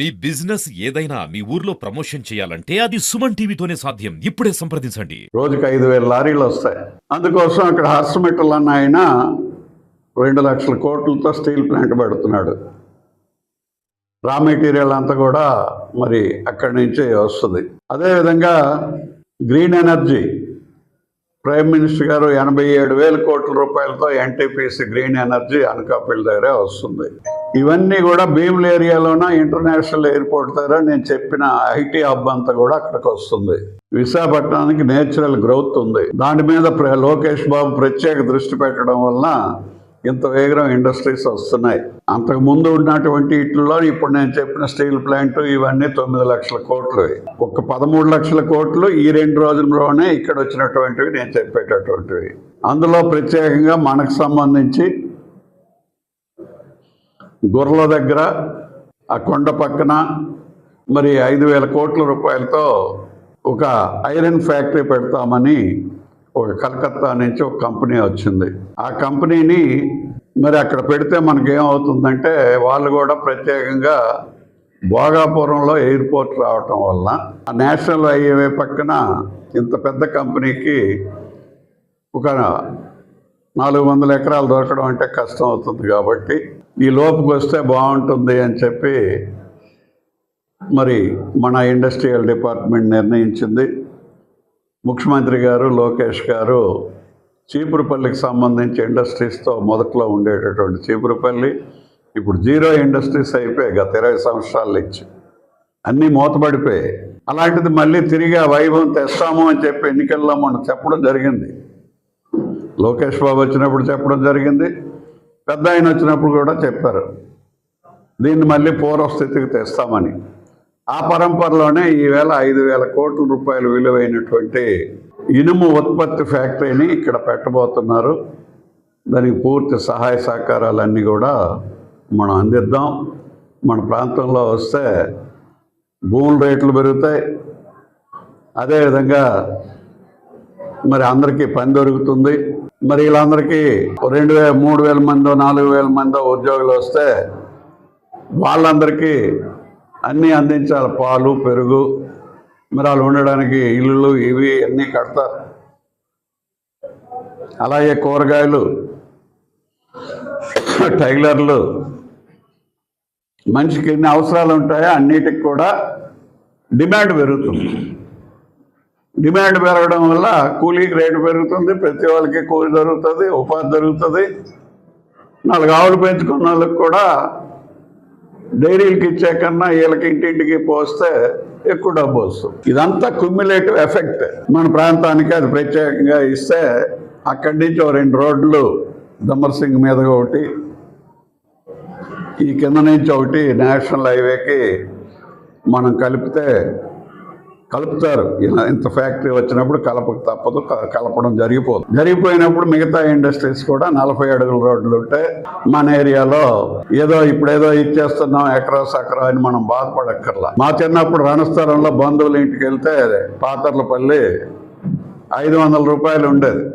మీ business ఏదైనా మీ ఊర్లో promotion చేయాలంటే అది సుమన్ టీవీతోనే సాధ్యం. ఇప్పుడే సంప్రదించండి. రోజుకి ఐదు వేల లారీలు వస్తాయి. అందుకోసం అక్కడ హాస్పిటల్ అన్న ఆయన రెండు లక్షల కోట్లతో స్టీల్ ప్లాంట్ పెడుతున్నాడు. రా మెటీరియల్ అంతా కూడా మరి అక్కడి నుంచే వస్తుంది. అదేవిధంగా గ్రీన్ ఎనర్జీ. ప్రైమ్ మినిస్టర్ గారు ఎనభై ఏడు వేల కోట్ల రూపాయలతో ఎన్టీపీసీ గ్రీన్ ఎనర్జీ అనకాపల్లి దగ్గరే వస్తుంది. ఇవన్నీ కూడా భీముల ఏరియాలోన ఇంటర్నేషనల్ ఎయిర్పోర్ట్ దగ్గర నేను చెప్పిన ఐటీ హబ్ అంతా కూడా అక్కడికి వస్తుంది. విశాఖపట్నానికి నేచురల్ గ్రోత్ ఉంది. దాని మీద ప్ర- లోకేష్ బాబు ప్రత్యేక దృష్టి పెట్టడం వలన ఇంత వేగం ఇండస్ట్రీస్ వస్తున్నాయి. అంతకు ముందు ఉన్నటువంటి వీటిల్లో ఇప్పుడు నేను చెప్పిన స్టీల్ ప్లాంట్ ఇవన్నీ తొమ్మిది లక్షల కోట్లు. ఒక పదమూడు లక్షల కోట్లు ఈ రెండు రోజుల్లోనే ఇక్కడ వచ్చినటువంటివి నేను చెప్పేటటువంటివి. అందులో ప్రత్యేకంగా మనకు సంబంధించి గొర్రెల దగ్గర ఆ కొండ పక్కన మరి ఐదు వేల కోట్ల రూపాయలతో ఒక ఐరన్ ఫ్యాక్టరీ పెడతామని ఒక కలకత్తా నుంచి ఒక కంపెనీ వచ్చింది. ఆ కంపెనీని మరి అక్కడ పెడితే మనకేమవుతుందంటే వాళ్ళు కూడా ప్రత్యేకంగా భోగాపురంలో ఎయిర్పోర్ట్ రావటం వల్ల ఆ నేషనల్ హైవే పక్కన ఇంత పెద్ద కంపెనీకి ఒక నాలుగు వందల ఎకరాలు దొరకడం అంటే కష్టం అవుతుంది కాబట్టి ఈ లోపుకి వస్తే బాగుంటుంది అని చెప్పి మరి మన ఇండస్ట్రియల్ డిపార్ట్మెంట్ నిర్ణయించింది. ముఖ్యమంత్రి గారు లోకేష్ గారు చీపురుపల్లికి సంబంధించి ఇండస్ట్రీస్తో మొదట్లో ఉండేటటువంటి చీపురుపల్లి ఇప్పుడు జీరో ఇండస్ట్రీస్ అయిపోయాయి గత ఇరవై సంవత్సరాల నుంచి. అన్నీ మూతపడిపోయాయి. అలాంటిది మళ్ళీ తిరిగి ఆ వైభవం తెస్తాము అని చెప్పి ఎన్నికల్లో మనం చెప్పడం జరిగింది. లోకేష్ బాబు వచ్చినప్పుడు చెప్పడం జరిగింది. పెద్ద ఆయన వచ్చినప్పుడు కూడా చెప్పారు దీన్ని మళ్ళీ పూర్వస్థితికి తెస్తామని. ఆ పరంపరలోనే ఈవేళ ఐదు వేల కోట్ల రూపాయలు విలువైనటువంటి ఇనుము ఉత్పత్తి ఫ్యాక్టరీని ఇక్కడ పెట్టబోతున్నారు. దానికి పూర్తి సహాయ సహకారాలన్నీ కూడా మనం అందిద్దాం. మన ప్రాంతంలో వస్తే భూముల రేట్లు పెరుగుతాయి. అదేవిధంగా మరి అందరికీ పని దొరుకుతుంది. మరి వీళ్ళందరికీ రెండు వేల మూడు వేల మందో నాలుగు వేల మందో ఉద్యోగులు వస్తే వాళ్ళందరికీ అన్నీ అందించాలి. పాలు పెరుగు మరి వాళ్ళు ఉండడానికి ఇల్లులు ఇవి అన్నీ కడతారు. అలాగే కూరగాయలు టైలర్లు మనిషికి ఎన్ని అవసరాలు ఉంటాయో అన్నిటికి కూడా డిమాండ్ పెరుగుతుంది. డిమాండ్ పెరగడం వల్ల కూలీకి రేటు పెరుగుతుంది ప్రతి వాళ్ళకి కూలి దొరుకుతుంది ఉపాధి దొరుకుతుంది నాలుగు ఆవులు పెంచుకున్న వాళ్ళకి కూడా డైరీలకి ఇచ్చే కన్నా వీళ్ళకి ఇంటింటికి పోస్తే ఎక్కువ డబ్బు వస్తుంది. ఇదంతా క్యుమ్యులేటివ్ ఎఫెక్ట్. మన ప్రాంతానికి అది ప్రత్యేకంగా ఇస్తే అక్కడి నుంచి ఓ రెండు రోడ్లు దమ్మర్సింగ్ మీద ఒకటి ఈ కింద నుంచి ఒకటి నేషనల్ హైవేకి మనం కలిపితే కలుపుతారు. ఇలా ఇంత ఫ్యాక్టరీ వచ్చినప్పుడు కలప తప్పదు క- కలపడం జరిగిపోదు. జరిగిపోయినప్పుడు మిగతా ఇండస్ట్రీస్ కూడా నలభై అడుగుల రోడ్లు ఉంటే మన ఏరియాలో ఏదో ఇప్పుడేదో ఇచ్చేస్తున్నాం ఎకరా సకరా అని మనం బాధపడక్కర్లా. మా చిన్నప్పుడు రణస్థలంలో బంధువుల ఇంటికి వెళ్తే పాతర్లపల్లి ఐదు వందల రూపాయలు ఉండేది.